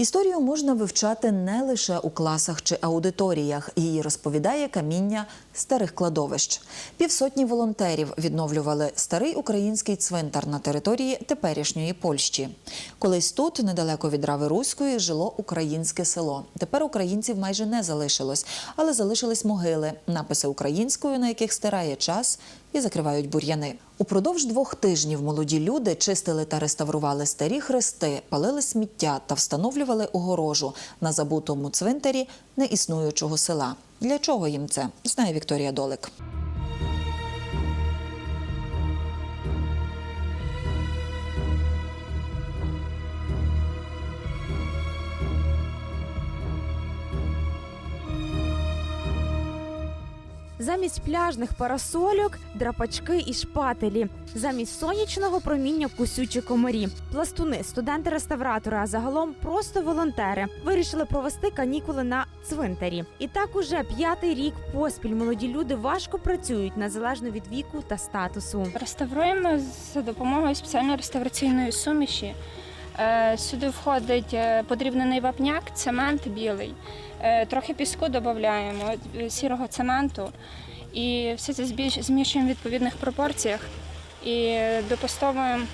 Історію можна вивчати не лише у класах чи аудиторіях. Її розповідає каміння старих кладовищ. Півсотні волонтерів відновлювали старий український цвинтар на території теперішньої Польщі. Колись тут, недалеко від Рави Руської, жило українське село. Тепер українців майже не залишилось, але залишились могили, написи українською, на яких стирає час і закривають бур'яни. Упродовж двох тижнів молоді люди чистили та реставрували старі хрести, палили сміття та встановлювали огорожу на забутому цвинтарі неіснуючого села. Для чого їм це? Знає Вікторія Долик. Замість пляжних парасольок, драпачки і шпателі, замість сонячного проміння кусючі комарі. Пластуни, студенти-реставратори, а загалом просто волонтери вирішили провести канікули на цвинтарі. І так уже п'ятий рік поспіль молоді люди важко працюють незалежно від віку та статусу. Реставруємо за допомогою спеціальної реставраційної суміші. Е, Сюди входить е, подрібнений вапняк, цемент білий, Е, трохи піску додаємо, сірого цементу. І все це змішуємо в відповідних пропорціях і допустовуємо е,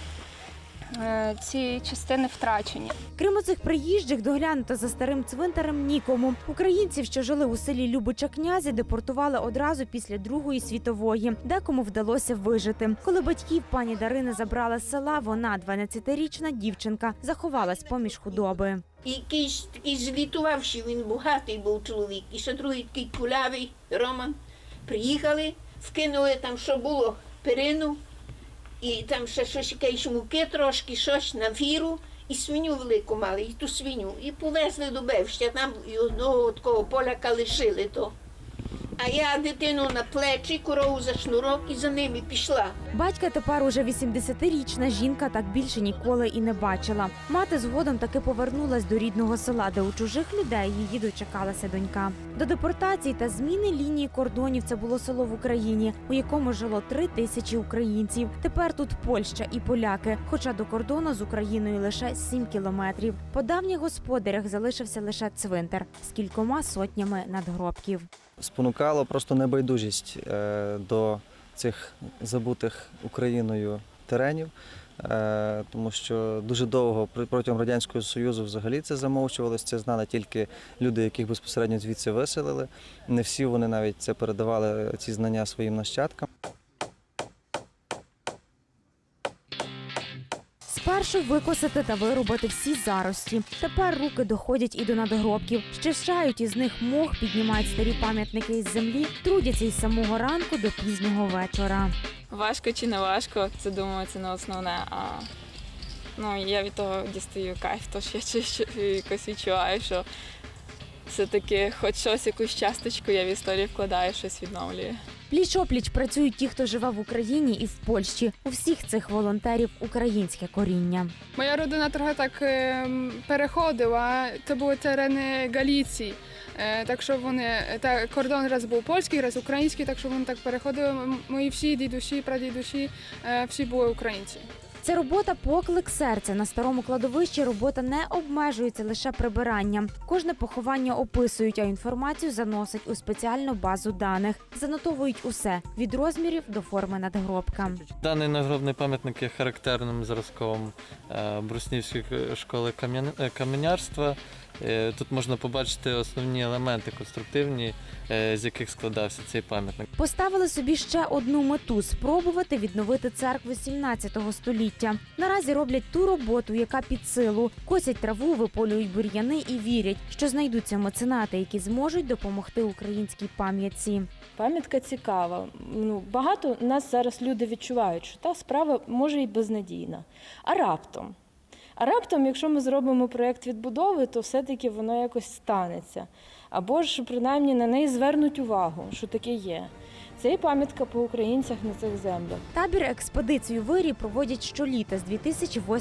ці частини втрачені. Крім оцих приїжджих, доглянути за старим цвинтарем нікому. Українців, що жили у селі Любича князі, депортували одразу після Другої світової. Декому вдалося вижити. Коли батьків пані Дарини забрали з села, вона, 12-річна дівчинка, заховалась поміж худоби. Якийсь такий злітувавший, він багатий був чоловік. І ще другий такий кулявий Роман. Приїхали, вкинули там, що було, перину, і там ще щось якесь муки трошки, щось на віру, і свиню велику мали, і ту свиню. І повезли до Бевща, там і одного такого поляка лишили то. А я дитину на плечі, корову за шнурок і за ними пішла. Батька тепер уже 80-річна жінка так більше ніколи і не бачила. Мати згодом таки повернулась до рідного села, де у чужих людей її дочекалася донька. До депортації та зміни лінії кордонів це було село в Україні, у якому жило три тисячі українців. Тепер тут Польща і поляки, хоча до кордону з Україною лише 7 кілометрів. По давніх господарях залишився лише цвинтар з кількома сотнями надгробків. Спонукало просто небайдужість е, до цих забутих Україною теренів, е, тому що дуже довго протягом радянського союзу взагалі це замовчувалося. Це знали тільки люди, яких безпосередньо звідси виселили. Не всі вони навіть це передавали ці знання своїм нащадкам. Спершу викосити та вирубати всі зарості. Тепер руки доходять і до надгробків. Щищають із них мох, піднімають старі пам'ятники із землі, трудяться із самого ранку до пізнього вечора. Важко чи не важко, це думаю, це не основне. А ну, я від того дістаю кайф, тож я чи- чи- якось відчуваю, що все-таки хоч щось, якусь часточку я в історію вкладаю, щось відновлюю. Пліч-опліч працюють ті, хто живе в Україні і в Польщі. У всіх цих волонтерів українське коріння. Моя родина трохи так ем, переходила. Це були терени Галіції. Е, Так що вони та кордон раз був польський, раз український, так що вони так переходили. Мої всі дідусі, прадідусі, е, всі були українці. Це робота поклик серця. На старому кладовищі робота не обмежується лише прибиранням. Кожне поховання описують, а інформацію заносять у спеціальну базу даних. Занотовують усе від розмірів до форми надгробка. Даний нагробний пам'ятник є характерним зразком е, Бруснівської школи кам'ян- каменярства. Е, Тут можна побачити основні елементи конструктивні, е, з яких складався цей пам'ятник. Поставили собі ще одну мету спробувати відновити церкву 17 століття. Наразі роблять ту роботу, яка під силу косять траву, виполюють бур'яни і вірять, що знайдуться меценати, які зможуть допомогти українській пам'ятці. Пам'ятка цікава. Ну, багато нас зараз люди відчувають, що та справа може і безнадійна. А раптом? А раптом, якщо ми зробимо проєкт відбудови, то все-таки воно якось станеться. Або ж принаймні на неї звернуть увагу, що таке є. Це і пам'ятка по українцях на цих землях. Табір експедицію вирі проводять щоліта з 2008